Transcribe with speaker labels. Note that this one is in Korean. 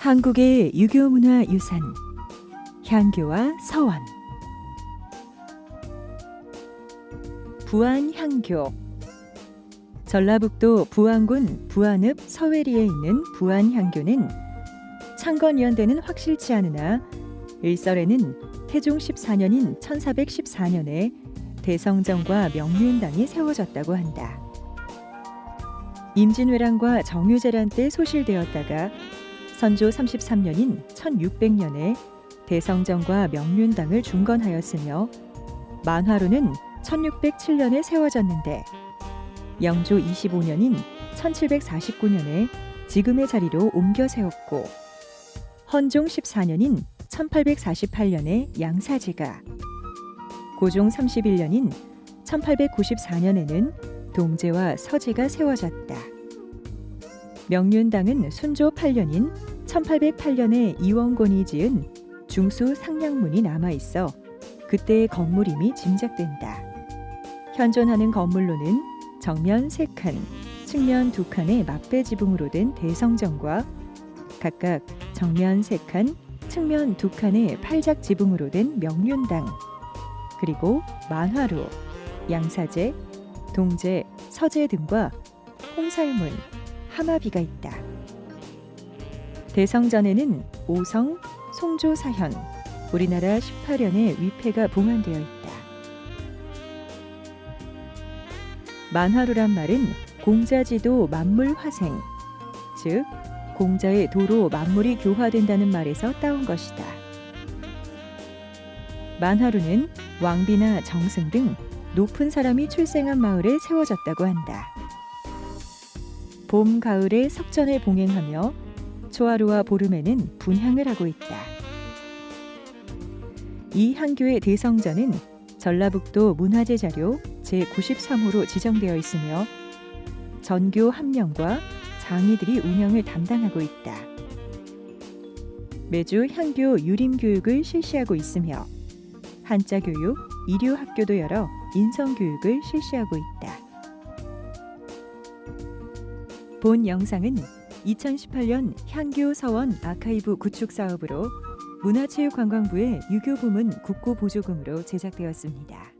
Speaker 1: 한국의 유교 문화 유산 향교와 서원 부안 향교 전라북도 부안군 부안읍 서회리에 있는 부안 향교는 창건 연대는 확실치 않으나 일설에는 태종 14년인 1414년에 대성정과 명륜당이 세워졌다고 한다. 임진왜란과 정유재란 때 소실되었다가 선조 33년인 1600년에 대성정과 명륜당을 중건하였으며 만화로는 1607년에 세워졌는데 영조 25년인 1749년에 지금의 자리로 옮겨 세웠고 헌종 14년인 1848년에 양사제가 고종 31년인 1894년에는 동제와 서제가 세워졌다. 명륜당은 순조 8년인 1808년에 이원곤이 지은 중수 상량문이 남아 있어 그때의 건물임이 짐작된다. 현존하는 건물로는 정면 3칸, 측면 2칸의 맞배 지붕으로 된 대성전과 각각 정면 3칸, 측면 2칸의 팔작 지붕으로 된 명륜당, 그리고 만화로, 양사제, 동제, 서제 등과 홍살문, 하마비가 있다. 대성전에는 오성, 송조사현, 우리나라 18연의 위패가 봉안되어 있다. 만화루란 말은 공자지도 만물화생, 즉 공자의 도로 만물이 교화된다는 말에서 따온 것이다. 만화루는 왕비나 정승 등 높은 사람이 출생한 마을에 세워졌다고 한다. 봄, 가을에 석전을 봉행하며 초하루와 보름에는 분향을 하고 있다. 이 한교의 대성전은 전라북도 문화재 자료 제93호로 지정되어 있으며 전교 한 명과 장이들이 운영을 담당하고 있다. 매주 향교 유림 교육을 실시하고 있으며 한자 교육, 이류 학교도 열어 인성 교육을 실시하고 있다. 본 영상은 2018년 향교 서원 아카이브 구축 사업으로 문화체육관광부의 유교 부문 국고 보조금으로 제작되었습니다.